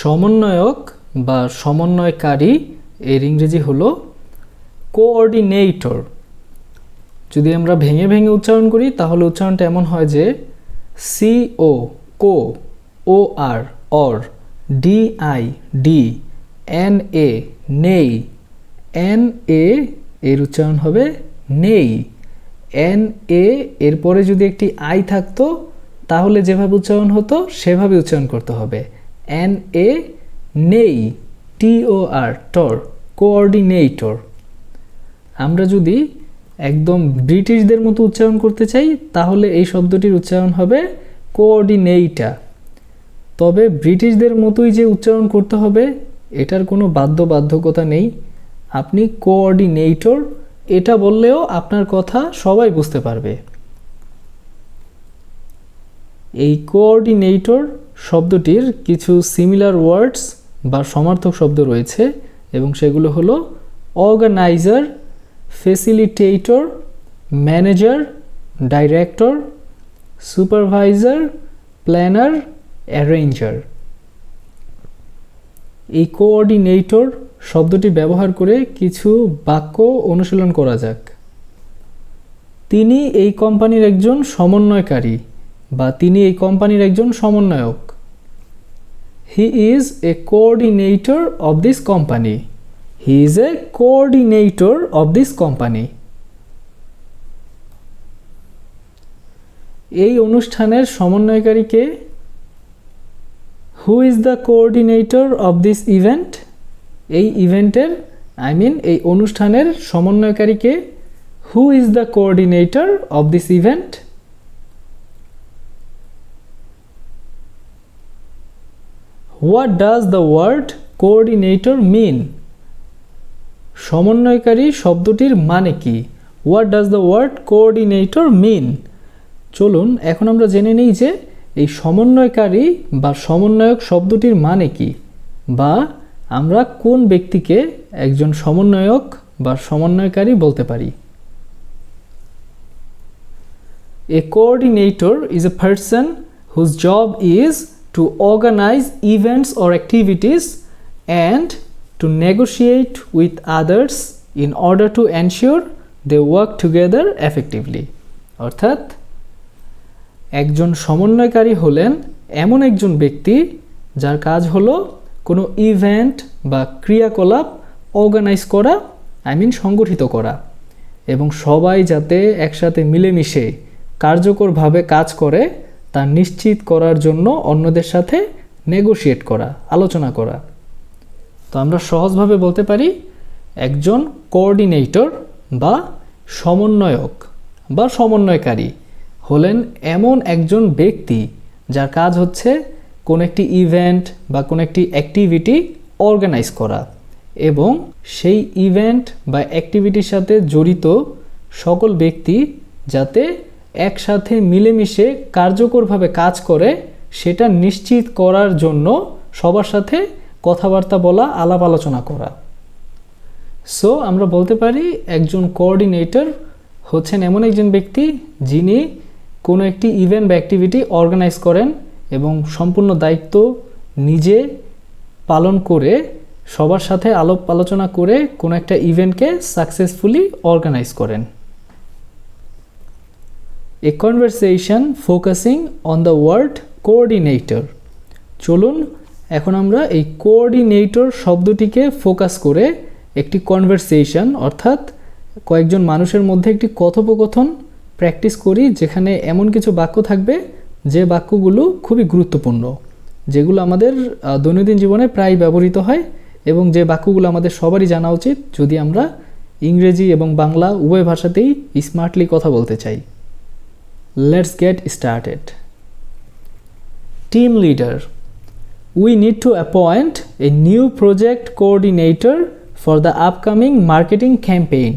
সমন্বয়ক বা সমন্বয়কারী এর ইংরেজি হলো কোঅর্ডিনেটর। যদি আমরা ভেঙে ভেঙে উচ্চারণ করি, তাহলে উচ্চারণটা এমন হয় যে C O co O R or D I D N A নেই। এন এ এর উচ্চারণ হবে নেই। এন এ এরপরে যদি একটি আই থাকতো, তাহলে যেভাবে উচ্চারণ হতো, সেভাবে উচ্চারণ করতে হবে। এন এ নেই টি ও আর টর কোঅর্ডিনেটর আমরা যদি একদম ব্রিটিশদের মতো উচ্চারণ করতে চাই, তাহলে এই শব্দটির উচ্চারণ হবে কোঅর্ডিনেইটা তবে ব্রিটিশদের মতোই যে উচ্চারণ করতে হবে, এটার কোনো বাধ্য বাধ্যকতা নেই। আপনি কোঅর্ডিনেটর এটা বললেও আপনার কথা সবাই বুঝতে পারবে। এই কোঅর্ডিনেটর শব্দটির কিছু সিমিলার ওয়ার্ডস বা সমার্থক শব্দ রয়েছে এবং সেগুলো হলো organiser facilitator manager director supervisor planner arranger এই কোঅর্ডিনেটর শব্দটি ব্যবহার করে কিছু বাক্য অনুশীলন করা যাক। তিনি এই কোম্পানির একজন সমন্বয়কারী। বা তিনি এই কোম্পানির একজন সমন্বয়ক। He is a coordinator of this company he is a coordinator of this company এই অনুষ্ঠানের সমন্বয়কারীকে who is the coordinator of this event এই ইভেন্টের আই মিন এই অনুষ্ঠানের সমন্বয়কারীকে who is the coordinator of this event what does the word coordinator mean সমন্বয়কারী শব্দটির মানে কি? What does the word coordinator mean চলুন, এখন আমরা জেনে নিই যে এই সমন্বয়কারী বা সমন্বয়ক শব্দটির মানে কি বা আমরা কোন ব্যক্তিকে একজন সমন্বয়ক বা সমন্বয়কারী বলতে পারি। A coordinator is a person whose job is to organise events or activities and to negotiate with others in order to ensure they work together effectively অর্থাৎ, একজন সমন্বয়কারী হলেন এমন একজন ব্যক্তি যার কাজ হলো কোনো ইভেন্ট বা ক্রিয়াকলাপ অর্গানাইজ করা আই মিন সংগঠিত করা এবং সবাই যাতে একসাথে মিলেমিশে কার্যকরভাবে কাজ করে তা নিশ্চিত করার জন্য অন্যদের সাথে নেগোশিয়েট করা, আলোচনা করা। তো আমরা সহজভাবে বলতে পারি, একজন কোঅর্ডিনেটর বা সমন্বয়ক বা সমন্বয়কারী হলেন এমন একজন ব্যক্তি যার কাজ হচ্ছে কোন একটি ইভেন্ট বা কোন একটি অ্যাক্টিভিটি অর্গানাইজ করা এবং সেই ইভেন্ট বা অ্যাক্টিভিটির সাথে জড়িত সকল ব্যক্তি যাতে একসাথে মিলেমিশে কার্যকরভাবে কাজ করে, সেটা নিশ্চিত করার জন্য সবার সাথে কথাবার্তা বলা, আলাপ আলোচনা করা। সো আমরা বলতে পারি একজন কোঅর্ডিনেটর হচ্ছেন এমন একজন ব্যক্তি যিনি কোনো একটি ইভেন্ট বা অ্যাক্টিভিটি অর্গানাইজ করেন এবং সম্পূর্ণ দায়িত্ব নিজে পালন করে সবার সাথে আলোপ আলোচনা করে কোনো একটা ইভেন্টকে সাকসেসফুলি অর্গানাইজ করেন। A conversation focusing on the word coordinator চলুন, এখন আমরা এই কোঅর্ডিনেটর শব্দটিকে ফোকাস করে একটি কনভারসেশন অর্থাৎ কয়েকজন মানুষের মধ্যে একটি কথোপকথন প্র্যাকটিস করি, যেখানে এমন কিছু বাক্য থাকবে, যে বাক্যগুলো খুবই গুরুত্বপূর্ণ, যেগুলো আমাদের দৈনন্দিন জীবনে প্রায় ব্যবহৃত হয় এবং যে বাক্যগুলো আমাদের সবারই জানা উচিত, যদি আমরা ইংরেজি এবং বাংলা উভয় ভাষাতেই স্মার্টলি কথা বলতে চাই। Let's get started team leader we need to appoint a new project coordinator for the upcoming marketing campaign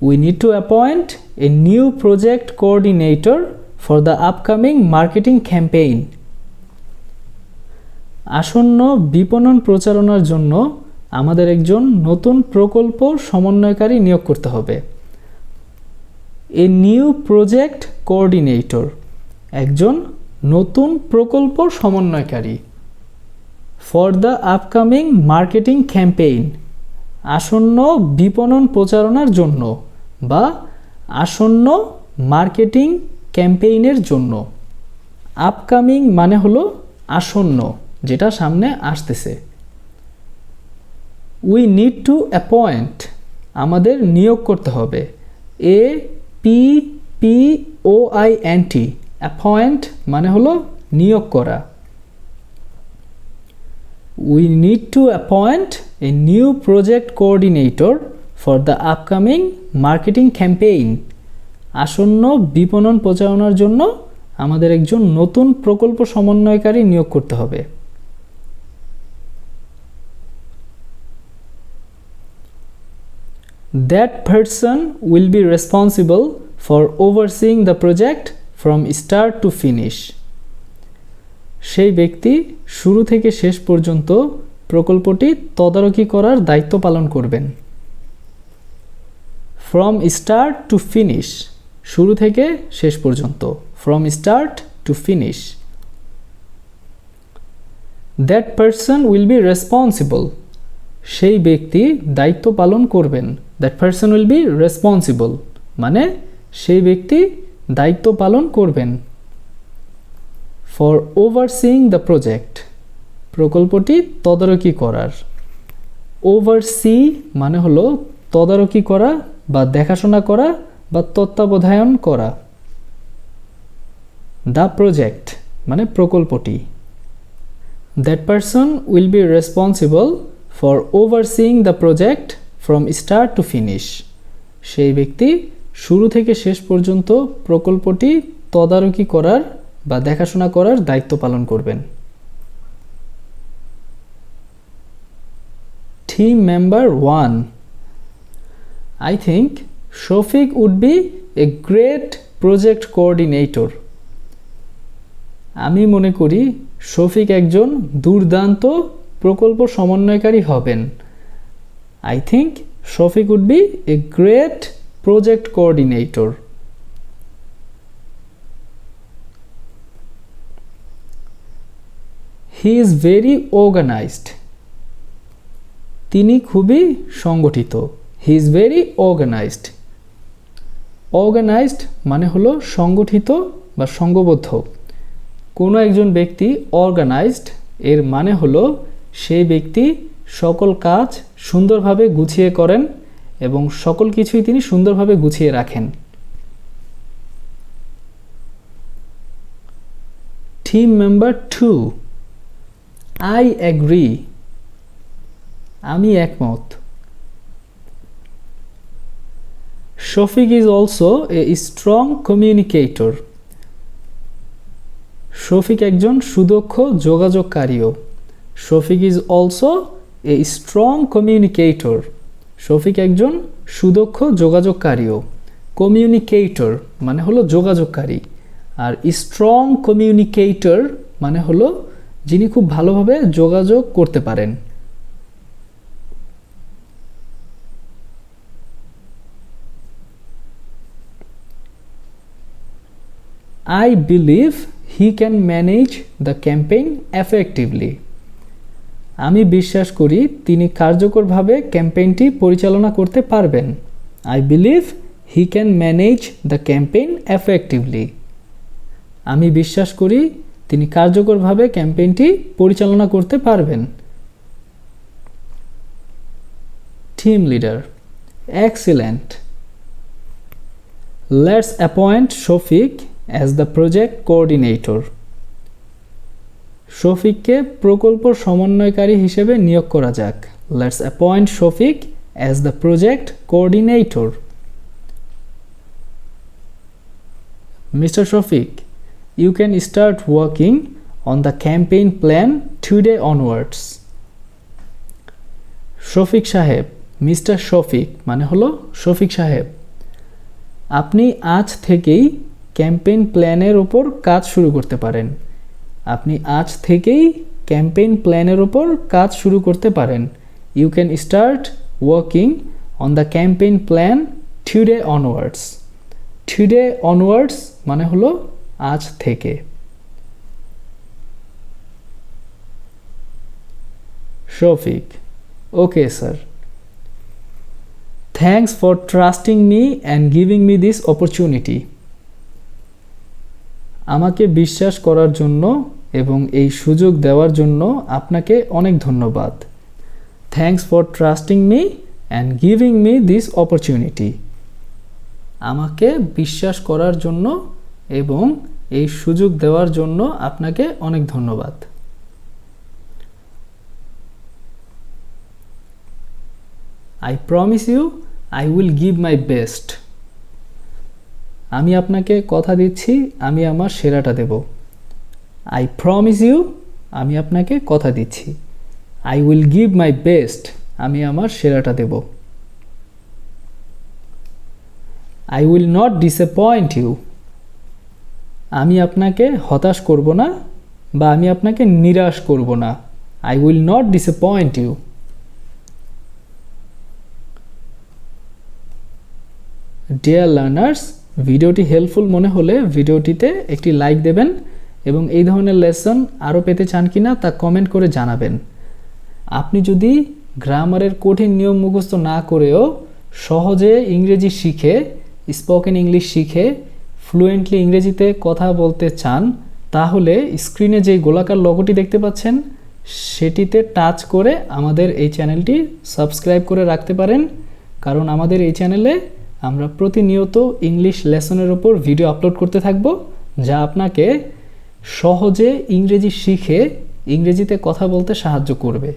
we need to appoint a new project coordinator for the upcoming marketing campaign. আসন্ন বিপণন প্রচারণার জন্য আমাদের একজন নতুন প্রকল্প সমন্বয়কারী নিয়োগ করতে হবে। এ নিউ প্রজেক্ট কোঅর্ডিনেটর একজন নতুন প্রকল্প সমন্বয়কারী for the upcoming marketing campaign আসন্ন বিপণন প্রচারণার জন্য বা আসন্ন মার্কেটিং ক্যাম্পেইনের জন্য। আপকামিং মানে হলো আসন্ন, যেটা সামনে আসতেছে। উই নিড টু অ্যাপয়েন্ট আমাদের নিয়োগ করতে হবে। A P P O I N T appoint মানে হলো নিয়োগ করা। We need to appoint a new project coordinator for the upcoming marketing campaign আসন্ন বিপণন প্রচারণার জন্য আমাদের একজন নতুন প্রকল্প সমন্বয়কারী নিয়োগ করতে হবে। That person will be responsible for overseeing the project from start to finish. সেই ব্যক্তি শুরু থেকে শেষ পর্যন্ত প্রকল্পটি তদারকি করার দায়িত্ব পালন করবেন। ফ্রম স্টার্ট টু ফিনিশ শুরু থেকে শেষ পর্যন্ত from start to finish that person will be responsible সেই ব্যক্তি দায়িত্ব পালন করবেন। That person will be responsible মানে সেই ব্যক্তি দায়িত্ব পালন করবেন। ফর ওভারসিং দ্য প্রজেক্ট প্রকল্পটি তদারকি করার। ওভারসি মানে হলো তদারকি করা বা দেখাশোনা করা বা তত্ত্বাবধায়ন করা। দ্য প্রজেক্ট মানে প্রকল্পটি। That person will be responsible for overseeing the project from start to finish সেই ব্যক্তি শুরু থেকে শেষ পর্যন্ত প্রকল্পটি তদারকি করার বা দেখাশোনা করার দায়িত্ব পালন করবেন। Team member one I think Shafiq would be a great project coordinator আমি মনে করি শফিক একজন দুর্দান্ত প্রকল্প সমন্বয়কারী হবেন। I think Shafiq would be a great project coordinator he is very organised তিনি খুবই সংগঠিত। He is very organised organised মানে হলো সংগঠিত বা সংঘবদ্ধ কোনো একজন ব্যক্তি অর্গানাইজড এর মানে হলো সেই ব্যক্তি সকল কাজ সুন্দরভাবে গুছিয়ে করেন এবং সকল কিছুই তিনি সুন্দরভাবে গুছিয়ে রাখেন। Team member two I agree আমি একমত। Shafiq is also a strong communicator Shafiq একজন সুদক্ষ যোগাযোগকারীও। Shafiq is also a strong communicator Shafiq একজন সুদক্ষ যোগাযোগকারীও। কমিউনিকেটর মানে হলো যোগাযোগকারী। আর স্ট্রং কমিউনিকেটর মানে হলো যিনি খুব ভালোভাবে যোগাযোগ করতে পারেন। I believe he can manage the campaign effectively. আমি বিশ্বাস করি তিনি কার্যকরভাবে ক্যাম্পেইনটি পরিচালনা করতে পারবেন। I believe he can manage the campaign effectively আমি বিশ্বাস করি তিনি কার্যকরভাবে ক্যাম্পেইনটি পরিচালনা করতে পারবেন। Team leader excellent let's appoint Shafiq as the project coordinator শফিককে প্রকল্প সমন্বয়কারী হিসেবে নিয়োগ করা যাক। Let's appoint Shafiq as the project coordinator mister Shafiq you can start working on the campaign plan today onwards Shafiq Saheb mister Shafiq মানে হলো শফিক সাহেব। আপনি আজ থেকেই ক্যাম্পেইন প্ল্যানের ওপর কাজ শুরু করতে পারেন। আপনি আজ থেকেই ক্যাম্পেইন প্ল্যানের ওপর কাজ শুরু করতে পারেন। You can start working on the campaign plan today onwards today onwards মানে হলো আজ থেকে। Shafiq, okay sir. Thanks for trusting me and giving me this opportunity আমাকে বিশ্বাস করার জন্য এবং এই সুযোগ দেওয়ার জন্য আপনাকে অনেক ধন্যবাদ। Thanks for trusting me and giving me this opportunity আমাকে বিশ্বাস করার জন্য এবং এই সুযোগ দেওয়ার জন্য আপনাকে অনেক ধন্যবাদ। I promise you I will give my best আমি আপনাকে কথা দিচ্ছি, আমি আমার সেরাটা দেব। আই প্রমিস ইউ আমি আপনাকে কথা দিচ্ছি। I will give my best আমি আমার সেরাটা দেব। I will not disappoint you আমি আপনাকে হতাশ করব না বা আমি আপনাকে নিরাশ করব না। I will not disappoint you dear learners ভিডিওটি হেল্পফুল মনে হলে ভিডিওটিতে একটি লাইক দেবেন। এবং এই ধরনের লেসন আরও পেতে চান কি না তা কমেন্ট করে জানাবেন। আপনি যদি গ্রামারের কঠিন নিয়ম মুখস্থ না করেও সহজে ইংরেজি শিখে স্পোকেন ইংলিশ শিখে ফ্লুয়েন্টলি ইংরেজিতে কথা বলতে চান, তাহলে স্ক্রিনে যে গোলাকার লগোটি দেখতে পাচ্ছেন, সেটিতে টাচ করে আমাদের এই চ্যানেলটি সাবস্ক্রাইব করে রাখতে পারেন। কারণ আমাদের এই চ্যানেলে আমরা প্রতিনিয়ত ইংলিশ লেসনের ওপর ভিডিও আপলোড করতে থাকব, যা আপনাকে সহজে ইংরেজি শিখে ইংরেজিতে কথা বলতে সাহায্য করবে।